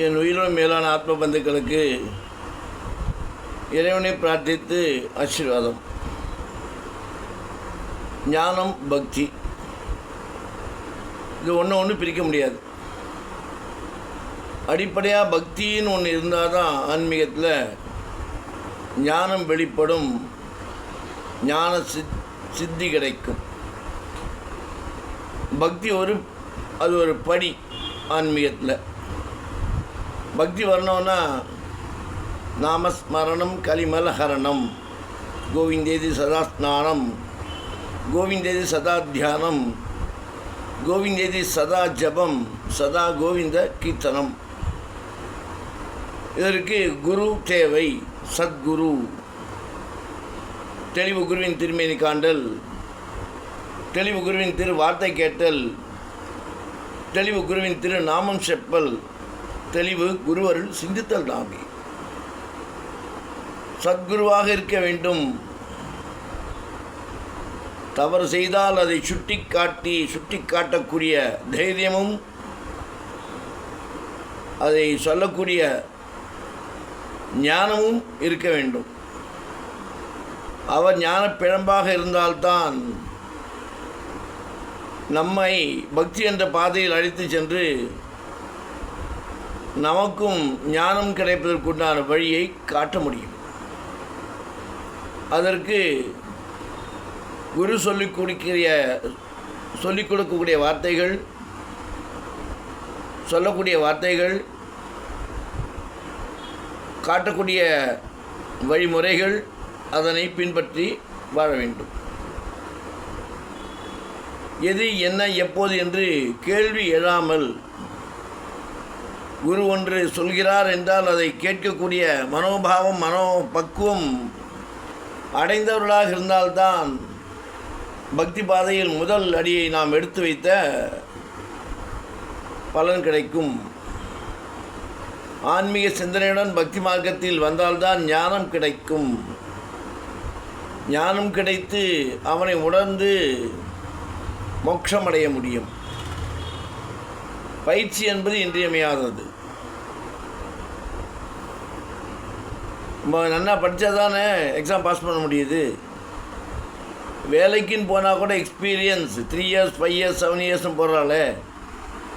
என் உயிரும் மேலான ஆத்ம பந்துக்களுக்கு இறைவனை பிரார்த்தித்து ஆசீர்வாதம். ஞானம் பக்தி. இது ஒன்று ஒன்று பிரிக்க முடியாது. அடிப்படையாக பக்தின்னு ஒன்று இருந்தால் தான் ஆன்மீகத்தில் ஞானம் வெளிப்படும் ஞான சித் சித்தி கிடைக்கும். பக்தி ஒரு அது ஒரு படி ஆன்மீகத்தில். பக்தி வரணும்னா நாமஸ்மரணம் கலிமலஹரணம் கோவிந்தேதி சதா ஸ்நானம் கோவிந்தேதி சதா தியானம் கோவிந்தேதி சதா ஜபம் சதா கோவிந்த கீர்த்தனம். இதற்கு குரு தேவை சத்குரு. தெளிவு குருவின் திருமேனி காண்டல் தெளிவு குருவின் திரு வார்த்தை கேட்டல் தெளிவு குருவின் திரு நாமம் செப்பல் தெளிவு குருவருள் சிந்தித்தல் தாமே சத்குருவாக இருக்க வேண்டும். தவறு செய்தால் அதை சுட்டி காட்டி சுட்டி காட்டக்கூடிய தைரியமும் அதை சொல்லக்கூடிய ஞானமும் இருக்க வேண்டும். அவர் ஞான பிழம்பாக இருந்தால்தான் நம்மை பக்தி என்ற பாதையில் அழைத்து சென்று நமக்கும் ஞானம் கிடைப்பதற்குண்டான வழியை காட்ட முடியும். அதற்கு குரு சொல்லிக் கொடுக்கிற சொல்லிக் கொடுக்கக்கூடிய வார்த்தைகள் சொல்லக்கூடிய வார்த்தைகள் காட்டக்கூடிய வழிமுறைகள் அதனை பின்பற்றி வாழ வேண்டும். எது என்ன எப்போது என்று கேள்வி எழாமல் குரு ஒன்று சொல்கிறார் என்றால் அதை கேட்கக்கூடிய மனோபாவம் மனோ பக்குவம் அடைந்தவர்களாக இருந்தால்தான் பக்தி பாதையில் முதல் அடியை நாம் எடுத்து வைத்த பலன் கிடைக்கும். ஆன்மீக சிந்தனையுடன் பக்தி மார்க்கத்தில் வந்தால்தான் ஞானம் கிடைக்கும். ஞானம் கிடைத்து அவனை உணர்ந்து மோட்சமடைய முடியும். பயிற்சி என்பது இன்றியமையாதது. நம்ம நல்லா படித்தா தானே எக்ஸாம் பாஸ் பண்ண முடியுது. வேலைக்குன்னு போனால் கூட experience three years five years seven இயர்ஸ்னு போடுறாள.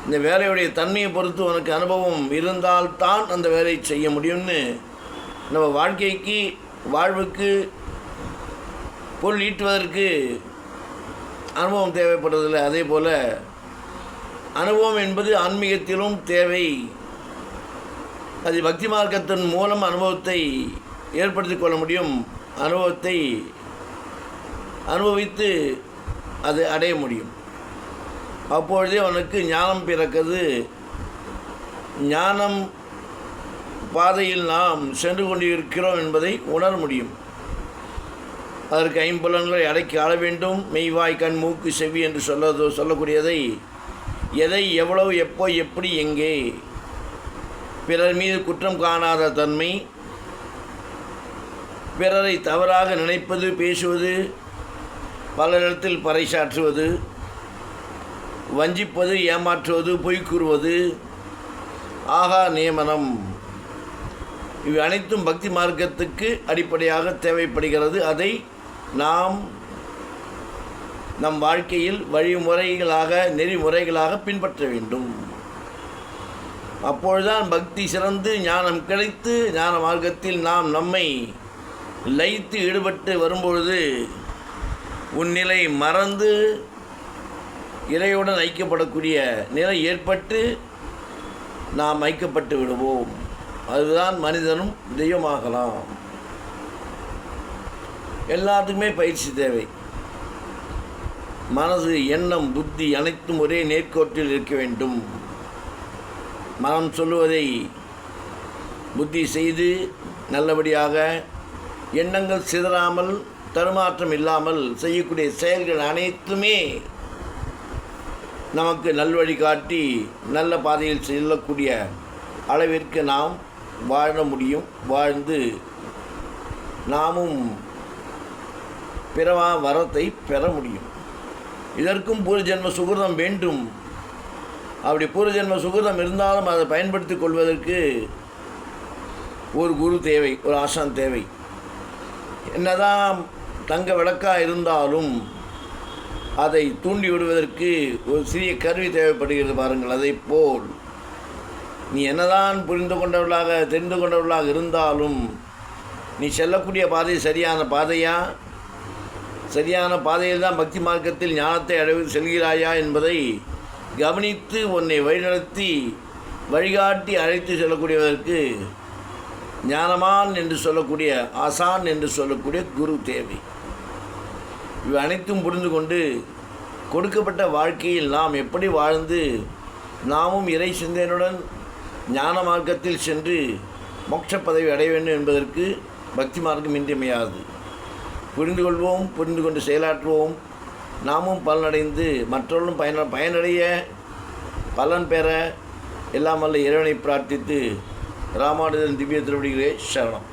இந்த வேலையுடைய தன்மையை பொறுத்து உனக்கு அனுபவம் இருந்தால்தான் அந்த வேலையை செய்ய முடியும்னு நம்ம வாழ்க்கைக்கு வாழ்வுக்கு பொருள் ஈட்டுவதற்கு அனுபவம் தேவைப்படுறதில்லை அதே போல் அனுபவம் என்பது ஆன்மீகத்திலும் தேவை. அது பக்தி மார்க்கத்தின் மூலம் அனுபவத்தை ஏற்படுத்தி கொள்ள முடியும். அனுபவத்தை அனுபவித்து அது அடைய முடியும். அப்பொழுதே அவனுக்கு ஞானம் பிறக்கிறது ஞானம் பாதையில் நாம் சென்று கொண்டிருக்கிறோம் என்பதை உணர முடியும். அதற்கு ஐம்புலன்களை அடக்கி ஆள வேண்டும். மெய்வாய் கண் மூக்கு செவி என்று சொல்ல சொல்லக்கூடியதை எதை எவ்வளவு எப்போ எப்படி எங்கே? பிறர் மீது குற்றம் காணாத தன்மை. பிறரை தவறாக நினைப்பது பேசுவது பலரிடத்தில் பறைசாற்றுவது வஞ்சிப்பது ஏமாற்றுவது பொய் கூறுவது ஆகா நியமனம். இவை அனைத்தும் பக்தி மார்க்கத்துக்கு அடிப்படையாக தேவைப்படுகிறது. அதை நாம் நம் வாழ்க்கையில் வழிமுறைகளாக நெறிமுறைகளாக பின்பற்ற வேண்டும். அப்பொழுதுதான் பக்தி சிறந்து ஞானம் கிடைத்து ஞான மார்க்கத்தில் நாம் நம்மை லயித்து ஈடுபட்டு வரும்பொழுது உன்னிலை மறந்து இறையுடன் ஐக்கப்படக்கூடிய நிலை ஏற்பட்டு நாம் ஐக்கப்பட்டு விடுவோம். அதுதான் மனிதனும் தெய்வமாகலாம். எல்லாத்துக்குமே பயிற்சி தேவை. மனது எண்ணம் புத்தி அனைத்தும் ஒரே நேர்கோட்டில் இருக்க வேண்டும். மனம் சொல்லுவதை புத்தி செய்து நல்லபடியாக எண்ணங்கள் சிதறாமல் தருமாற்றம் இல்லாமல் செய்யக்கூடிய செயல்கள் அனைத்துமே நமக்கு நல்வழி காட்டி நல்ல பாதையில் செல்லக்கூடிய அளவிற்கு நாம் வாழ முடியும். வாழ்ந்து நாமும் பிறவா வரத்தை பெற முடியும். இதற்கும் பூர்வஜென்ம சுகிருதம் வேண்டும். அப்படி பூர்வஜென்ம சுகிருதம் இருந்தாலும் அதை பயன்படுத்தி கொள்வதற்கு ஒரு குரு தேவை ஒரு ஆசான் தேவை. என்னதான் தங்க விளக்காக இருந்தாலும் அதை தூண்டி விடுவதற்கு ஒரு சிறிய கருவி தேவைப்படுகிறது பாருங்கள். அதைப் போல் நீ என்னதான் புரிந்து கொண்டவர்களாக தெரிந்து கொண்டவர்களாக இருந்தாலும் நீ செல்லக்கூடிய பாதை சரியான பாதையா? சரியான பாதையில் தான் பக்தி மார்க்கத்தில் ஞானத்தை அடைவு செல்கிறாயா என்பதை கவனித்து உன்னை வழிநடத்தி வழிகாட்டி அழைத்து செல்லக்கூடியதற்கு ஞானமான் என்று சொல்லக்கூடிய ஆசான் என்று சொல்லக்கூடிய குரு தேவை. இவை அனைத்தும் புரிந்து கொண்டு கொடுக்கப்பட்ட வாழ்க்கையில் நாம் எப்படி வாழ்ந்து நாமும் இறை சிந்தனையுடன் ஞான மார்க்கத்தில் சென்று மோட்ச பதவி அடைய வேண்டும் என்பதற்கு பக்தி மார்க்கம் இன்றியமையாது புரிந்து கொள்வோம் புரிந்து கொண்டு செயலாற்றுவோம். நாமும் பலனடைந்து மற்றவர்களும் பயன பயனடைய பலன் பெற எல்லாம் வல்ல இறைவனை பிரார்த்தித்து ராமானுஜன் திவ்ய திருவடிகளே சரணம்.